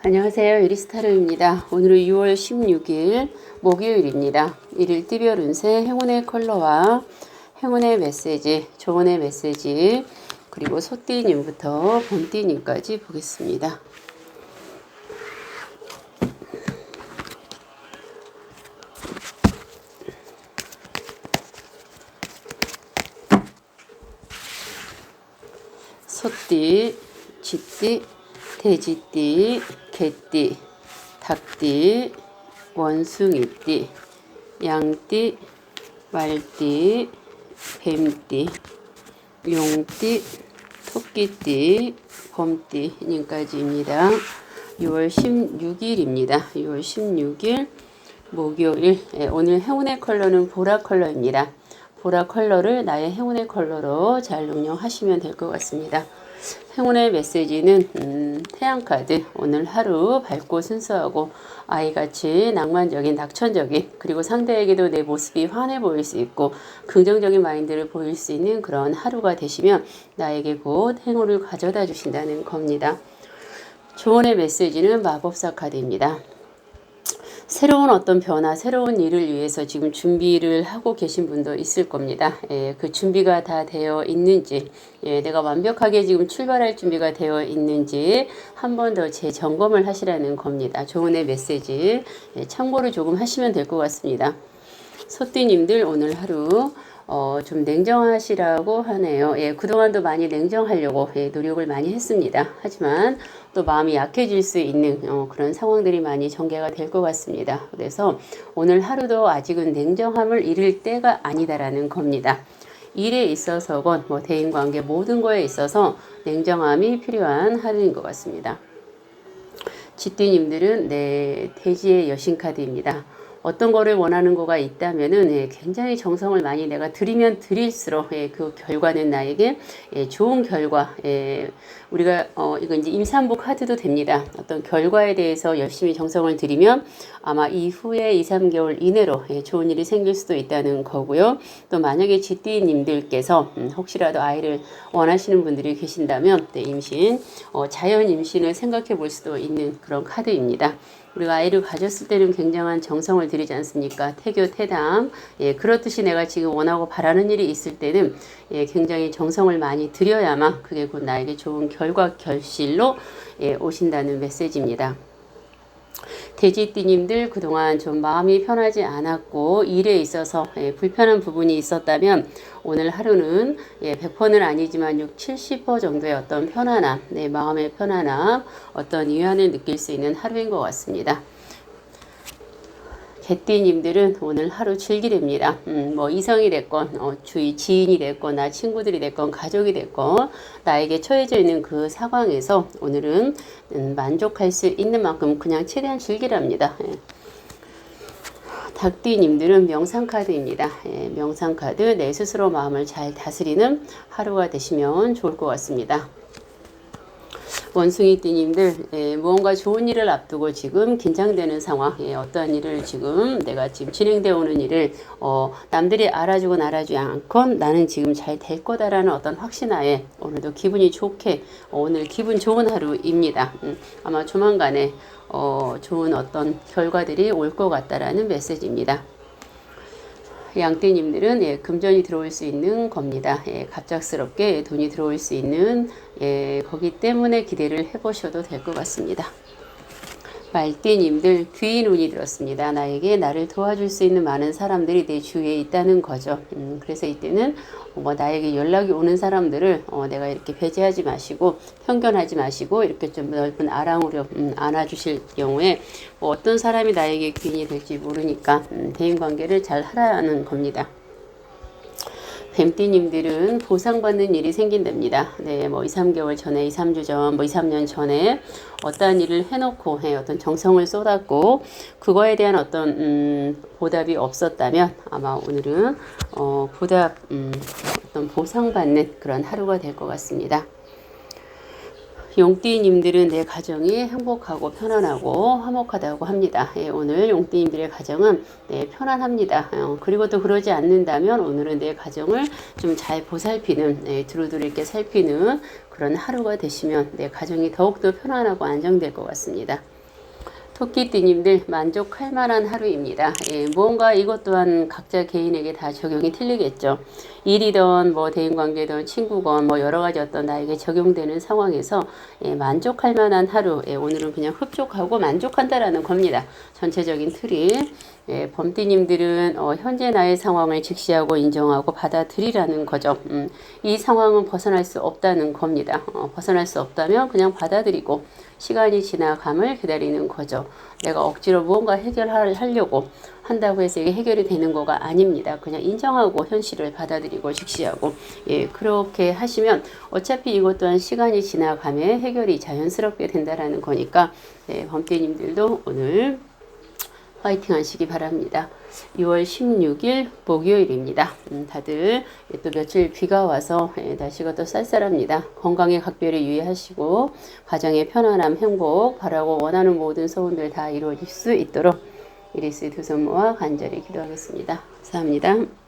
안녕하세요. 유리스타르입니다. 오늘은 6월 16일 목요일입니다. 일일 띠별 운세 행운의 컬러와 행운의 메시지, 조언의 메시지, 그리고 소띠님부터 봄띠님까지 보겠습니다. 소띠, 쥐띠, 돼지띠, 개띠, 닭띠, 원숭이띠, 양띠, 말띠, 뱀띠, 용띠, 토끼띠, 봄띠님까지입니다. 6월 16일입니다. 6월 16일 목요일 예, 오늘 행운의 컬러는 보라 컬러입니다. 보라 컬러를 나의 행운의 컬러로 잘 응용하시면 될 것 같습니다. 행운의 메시지는 음, 태양카드 오늘 하루 밝고 순수하고 아이같이 낭만적인 낙천적인 그리고 상대에게도 내 모습이 환해 보일 수 있고 긍정적인 마인드를 보일 수 있는 그런 하루가 되시면 나에게 곧 행운을 가져다 주신다는 겁니다. 조언의 메시지는 마법사 카드입니다. 새로운 어떤 변화, 새로운 일을 위해서 지금 준비를 하고 계신 분도 있을 겁니다. 예, 그 준비가 다 되어 있는지, 예, 내가 완벽하게 지금 출발할 준비가 되어 있는지 한 번 더 재점검을 하시라는 겁니다. 조언의 메시지 예, 참고를 조금 하시면 될 것 같습니다. 소띠님들 오늘 하루 어, 좀 냉정하시라고 하네요. 예, 그동안도 많이 냉정하려고 예, 노력을 많이 했습니다. 하지만 또 마음이 약해질 수 있는 어, 그런 상황들이 많이 전개가 될 것 같습니다. 그래서 오늘 하루도 아직은 냉정함을 잃을 때가 아니다라는 겁니다. 일에 있어서건 뭐 대인관계 모든 거에 있어서 냉정함이 필요한 하루인 것 같습니다. 지띠님들은 네 대지의 여신 카드입니다. 어떤 거를 원하는 거가 있다면은 예, 굉장히 정성을 많이 내가 드리면 드릴수록 예, 그 결과는 나에게 예, 좋은 결과 예, 우리가 어, 이거 이제 임산부 카드도 됩니다. 어떤 결과에 대해서 열심히 정성을 들이면 아마 이후에 2, 3개월 이내로 예, 좋은 일이 생길 수도 있다는 거고요. 또 만약에 지띠님들께서 음, 혹시라도 아이를 원하시는 분들이 계신다면 네, 임신 어, 자연 임신을 생각해 볼 수도 있는 그런 카드입니다. 우리가 아이를 가졌을 때는 굉장한 정성을 들이지 않습니까? 태교, 태담. 예, 그렇듯이 내가 지금 원하고 바라는 일이 있을 때는 예, 굉장히 정성을 많이 들여야만 그게 곧 나에게 좋은 결과 결실로 예, 오신다는 메시지입니다. 돼지띠님들 그동안 좀 마음이 편하지 않았고 일에 있어서 예, 불편한 부분이 있었다면 오늘 하루는 예, 100%는 아니지만 6, 70% 정도의 어떤 편안함, 내 마음의 편안함, 어떤 위안을 느낄 수 있는 하루인 것 같습니다. 개띠님들은 오늘 하루 즐기렵니다. 음, 뭐 이성이 됐건 어, 주위 지인이 됐건 나 친구들이 됐건 가족이 됐건 나에게 처해져 있는 그 상황에서 오늘은 음, 만족할 수 있는 만큼 그냥 최대한 즐기랍니다. 예. 닭띠님들은 명상카드입니다. 예, 명상카드 내 스스로 마음을 잘 다스리는 하루가 되시면 좋을 것 같습니다. 원숭이 띠님들 예, 무언가 좋은 일을 앞두고 지금 긴장되는 상황 예, 어떠한 일을 지금 내가 지금 진행되어 오는 일을 어, 남들이 알아주고 알아주지 않건 나는 지금 잘 될 거다라는 어떤 확신하에 오늘도 기분이 좋게 어, 오늘 기분 좋은 하루입니다. 음, 아마 조만간에 어, 좋은 어떤 결과들이 올 것 같다라는 메시지입니다. 양떼님들은 예, 금전이 들어올 수 있는 겁니다. 예, 갑작스럽게 돈이 들어올 수 있는 예, 거기 때문에 기대를 해보셔도 될 것 같습니다. 말띠님들 귀인 운이 들었습니다. 나에게 나를 도와줄 수 있는 많은 사람들이 내 주위에 있다는 거죠. 음, 그래서 이때는 뭐 나에게 연락이 오는 사람들을 어, 내가 이렇게 배제하지 마시고 편견하지 마시고 이렇게 좀 넓은 아랑으로 음, 안아주실 경우에 뭐 어떤 사람이 나에게 귀인이 될지 모르니까 음, 대인 관계를 잘 하라는 겁니다. 뱀띠님들은 보상받는 일이 생긴답니다. 네, 뭐 2, 3개월 전에, 2, 3주 전, 뭐 2, 3년 전에 어떠한 일을 해놓고 해 어떤 정성을 쏟았고 그거에 대한 어떤 음, 보답이 없었다면 아마 오늘은 어, 보답 음, 어떤 보상받는 그런 하루가 될 것 같습니다. 용띠님들은 내 가정이 행복하고 편안하고 화목하다고 합니다. 예, 오늘 용띠님들의 가정은 네, 편안합니다. 어, 그리고 또 그러지 않는다면 오늘은 내 가정을 좀 잘 보살피는 예, 두루두루 이렇게 살피는 그런 하루가 되시면 내 가정이 더욱더 편안하고 안정될 것 같습니다. 토끼띠님들 만족할 만한 하루입니다. 예, 무언가 이것 또한 각자 개인에게 다 적용이 틀리겠죠. 일이든 뭐 대인관계든 친구건 뭐 여러 가지 어떤 나에게 적용되는 상황에서 예, 만족할 만한 하루. 예, 오늘은 그냥 흡족하고 만족한다라는 겁니다. 전체적인 틀이. 예, 범띠님들은 어, 현재 나의 상황을 직시하고 인정하고 받아들이라는 거죠. 음, 이 상황은 벗어날 수 없다는 겁니다. 어, 벗어날 수 없다면 그냥 받아들이고 시간이 지나감을 기다리는 거죠. 내가 억지로 무언가 해결하려고 한다고 해서 이게 해결이 되는 거가 아닙니다. 그냥 인정하고 현실을 받아들이고 직시하고 예 그렇게 하시면 어차피 이것 또한 시간이 지나가면 해결이 자연스럽게 된다라는 거니까 예, 범띠님들도 오늘 화이팅 하시기 바랍니다. 6월 16일 목요일입니다. 음, 다들 또 며칠 비가 와서 예, 날씨가 또 쌀쌀합니다. 건강에 각별히 유의하시고 가정의 편안함, 행복 바라고 원하는 모든 소원들 다 이루어질 수 있도록 이리스 두 손 모아 간절히 기도하겠습니다. 감사합니다.